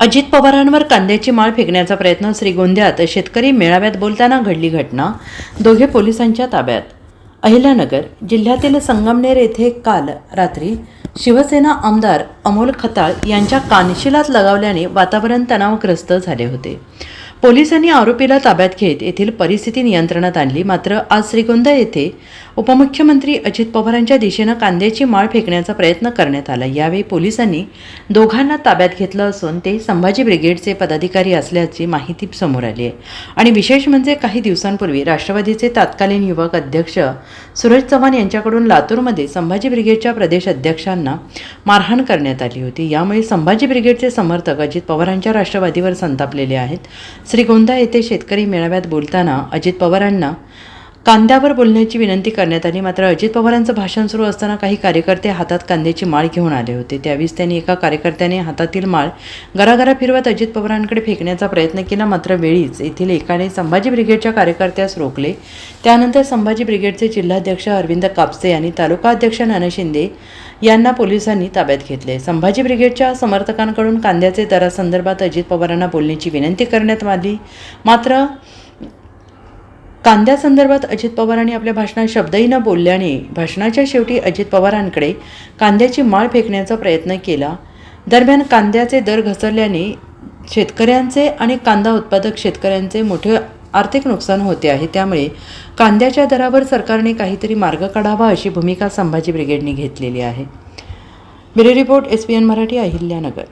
अजित पवारांवर कांद्याची माळ फेकण्याचा प्रयत्न श्रीगोंद्यात शेतकरी मेळाव्यात बोलताना घडली घटना दोघे पोलिसांच्या ताब्यात. अहिल्यानगर जिल्ह्यातील संगमनेर येथे काल रात्री शिवसेना आमदार अमोल खताळ यांच्या कानशिलात लगावल्याने वातावरण तणावग्रस्त झाले होते. पोलिसांनी आरोपीला ताब्यात घेत येथील परिस्थिती नियंत्रणात आणली. मात्र आज श्रीगोंदा येथे उपमुख्यमंत्री अजित पवारांच्या दिशेनं कांद्याची माळ फेकण्याचा प्रयत्न करण्यात आला. यावेळी पोलिसांनी दोघांना ताब्यात घेतलं असून ते संभाजी ब्रिगेडचे पदाधिकारी असल्याची माहिती समोर आली आहे. आणि विशेष म्हणजे काही दिवसांपूर्वी राष्ट्रवादीचे तत्कालीन युवक अध्यक्ष सुरज चव्हाण यांच्याकडून लातूरमध्ये संभाजी ब्रिगेडच्या प्रदेश अध्यक्षांना मारहाण करण्यात आली होती. यामुळे संभाजी ब्रिगेडचे समर्थक अजित पवारांच्या राष्ट्रवादीवर संतापलेले आहेत. श्रीगोंदा येथे शेतकरी मेळाव्यात बोलताना अजित पवारांना कांद्यावर बोलण्याची विनंती करण्यात आली. मात्र अजित पवारांचं भाषण सुरू असताना काही कार्यकर्ते हातात कांद्याची माळ घेऊन आले होते. त्यावेळेस त्यांनी एका कार्यकर्त्याने हातातील माळ घराघरा फिरवत अजित पवारांकडे फेकण्याचा प्रयत्न केला. मात्र वेळीच येथील एकाने संभाजी ब्रिगेडच्या कार्यकर्त्यास रोखले. त्यानंतर संभाजी ब्रिगेडचे जिल्हाध्यक्ष अरविंद कापसे आणि तालुका अध्यक्ष नाना शिंदे यांना पोलिसांनी ताब्यात घेतले. संभाजी ब्रिगेडच्या समर्थकांकडून कांद्याचे दरासंदर्भात अजित पवारांना बोलण्याची विनंती करण्यात आली. मात्र कांद्यासंदर्भात अजित पवारांनी आपल्या भाषणात शब्दही न बोलल्याने भाषणाच्या शेवटी अजित पवारांकडे कांद्याची माळ फेकण्याचा प्रयत्न केला. दरम्यान कांद्याचे दर घसरल्याने शेतकऱ्यांचे आणि कांदा उत्पादक शेतकऱ्यांचे मोठे आर्थिक नुकसान होते आहे. त्यामुळे कांद्याच्या दरावर सरकारने काहीतरी मार्ग काढावा अशी भूमिका संभाजी ब्रिगेडने घेतलेली आहे. Bureau report S P N Marathi Ahilyanagar.